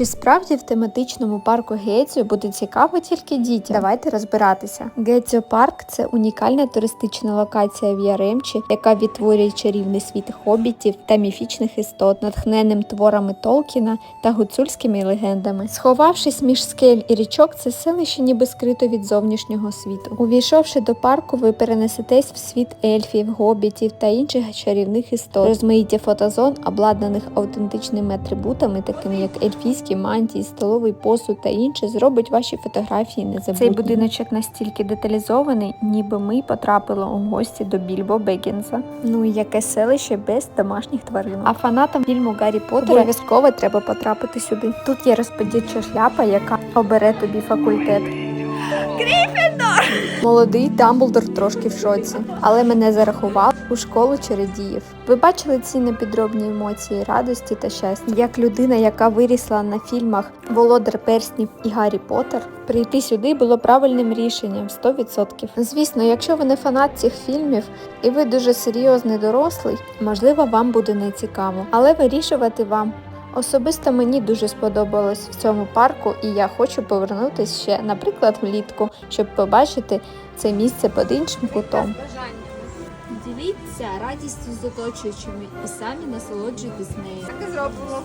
Чи справді в тематичному парку Геціо буде цікаво тільки дітям? Давайте розбиратися. Геціо парк це унікальна туристична локація в Яремчі, яка відтворює чарівний світ хобітів та міфічних істот, натхненним творами Толкіна та гуцульськими легендами. Сховавшись між скель і річок, це селище ніби скрито від зовнішнього світу. Увійшовши до парку, ви перенесетесь в світ ельфів, гобітів та інших чарівних істот. Розмаїття фотозон, обладнаних автентичними атрибутами, такими як ельфійські мантії, столовий посуд та інше, зробить ваші фотографії незабутніми. Цей будиночок настільки деталізований, ніби ми потрапили у гості до Більбо Бегінза. Ну і яке селище без домашніх тварин. А фанатам фільму Гаррі Поттера обов'язково треба потрапити сюди. Тут є розподільча шляпа, яка обере тобі факультет. Молодий Дамблдор трошки в шоці, але мене зарахував у школу чередіїв. Ви бачили ці непідробні емоції радості та щастя. Як людина, яка вирісла на фільмах Володар перснів і Гаррі Поттер, прийти сюди було правильним рішенням 100%. Звісно, якщо ви не фанат цих фільмів і ви дуже серйозний дорослий, можливо, вам буде нецікаво, але вирішувати вам. Особисто мені дуже сподобалось в цьому парку, і я хочу повернутися ще, наприклад, влітку, щоб побачити це місце під іншим кутом. бажання. Діліться радістю з оточуючими і самі насолоджуйтесь нею. Так і зробимо.